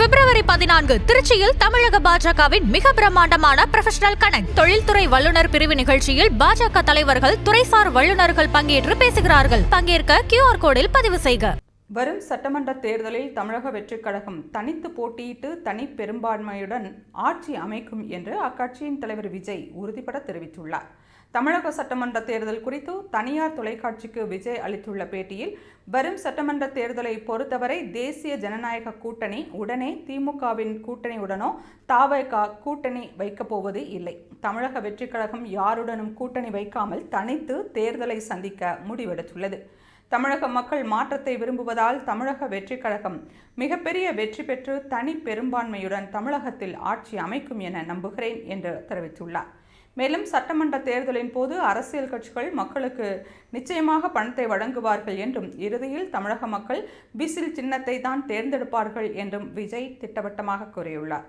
பிப்ரவரி பதினான்கு திருச்சியில் தமிழக பாஜகவின் மிக பிரம்மாண்டமான ப்ரொஃபஷனல் கனெக்ட் தொழில்துறை வல்லுநர் பிரிவு நிகழ்ச்சியில் பாஜக தலைவர்கள் துறைசார் வல்லுநர்கள் பங்கேற்று பேசுகிறார்கள். பங்கேற்க கியூஆர் கோடில் பதிவு செய்க. வரும் சட்டமன்ற தேர்தலில் தமிழக வெற்றிக் கழகம் தனித்து போட்டியிட்டு தனி பெரும்பான்மையுடன் ஆட்சி அமைக்கும் என்று அக்கட்சியின் தலைவர் விஜய் உறுதிபட தெரிவித்துள்ளார். தமிழக சட்டமன்ற தேர்தல் குறித்து தனியார் தொலைக்காட்சிக்கு விஜய் அளித்துள்ள பேட்டியில் வரும் சட்டமன்ற தேர்தலை பொறுத்தவரை தேசிய ஜனநாயக கூட்டணி உடனே திமுகவின் கூட்டணியுடனோ தாவக கூட்டணி வைக்கப் போவது இல்லை. தமிழக வெற்றிக் கழகம் யாருடனும் கூட்டணி வைக்காமல் தனித்து தேர்தலை சந்திக்க முடிவெடுத்துள்ளது. தமிழக மக்கள் மாற்றத்தை விரும்புவதால் தமிழக வெற்றிக் கழகம் மிகப்பெரிய வெற்றி பெற்று தனி பெரும்பான்மையுடன் தமிழகத்தில் ஆட்சி அமைக்கும் என நம்புகிறேன் என்று தெரிவித்துள்ளார். மேலும் சட்டமன்ற தேர்தலின் போது அரசியல் கட்சிகள் மக்களுக்கு நிச்சயமாக பணத்தை வழங்குவார்கள் என்றும் இறுதியில் தமிழக மக்கள் விசில் சின்னத்தை தான் தேர்ந்தெடுப்பார்கள் என்றும் விஜய் திட்டவட்டமாக கூறியுள்ளார்.